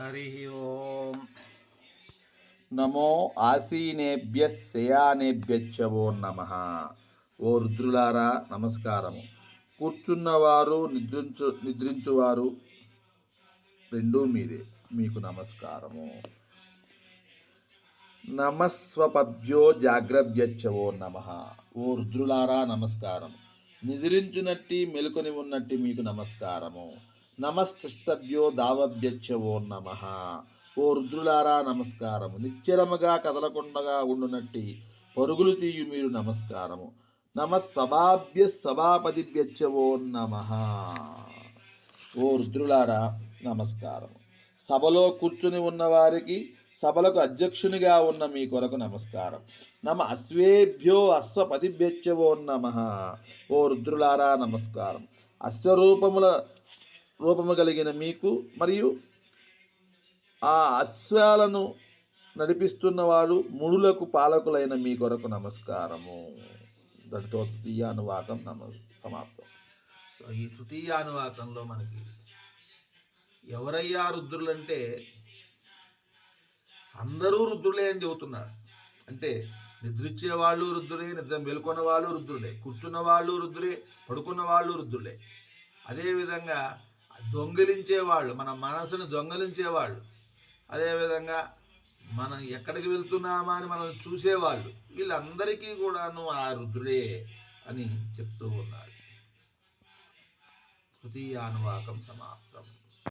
హరి ఓం నమో ఆసీనేభ్య శయానేభ్యచ్చవో నమ ఓ రుద్రులారా నమస్కారము కూర్చున్నవారు నిద్రించు నిద్రించువారు రెండూ మీరే మీకు నమస్కారము. నమస్వపభ్యో జాగ్రవ్యచ్చవో నమ. ఓ రుద్రులారా నమస్కారం నిద్రించునట్టి మెలుకొని ఉన్నట్టి మీకు నమస్కారము. నమస్తిష్టభ్యో దావభ్యచ్చవో నమ. ఓ రుద్రులారా నమస్కారము. నిశ్చలముగా కదలకుండగా ఉండునట్టి పరుగులు తీయు మీరు నమస్కారము. నమ సభాభ్య సభాపతిభ్యచ్చవో నమ. ఓ రుద్రులారా నమస్కారం సభలో కూర్చుని ఉన్నవారికి సభలకు అధ్యక్షునిగా ఉన్న మీ కొరకు నమస్కారం. నమ అశ్వేభ్యో అశ్వపతిభ్యచ్చవో నమ. ఓ రుద్రులారా నమస్కారం. అశ్వరూపముల రూపము కలిగిన మీకు మరియు ఆ అశ్వాలను నడిపిస్తున్నవాడు మునులకు పాలకులైన మీ కొరకు నమస్కారము. దటితో తృతీయానువాకం నమ సమాప్తం. సో ఈ తృతీయానువాకంలో మనకి ఎవరయ్యా రుద్రులంటే అందరూ రుద్రులే అని చెబుతున్నారు. అంటే నిద్రించే వాళ్ళు రుద్రులే నిద్ర మేల్కొన్న వాళ్ళు రుద్రులే కూర్చున్న వాళ్ళు రుద్రులే పడుకున్న వాళ్ళు రుద్రులే. అదేవిధంగా దొంగిలించే వాళ్ళు మన మనసును దొంగిలించేవాళ్ళు. అదేవిధంగా మనం ఎక్కడికి వెళ్తున్నామా అని మనం చూసేవాళ్ళు. వీళ్ళందరికీ కూడాను ఆ రుద్రుడే అని చెప్తూ ఉన్నాడు తృతీయానువాకం సమాప్తం.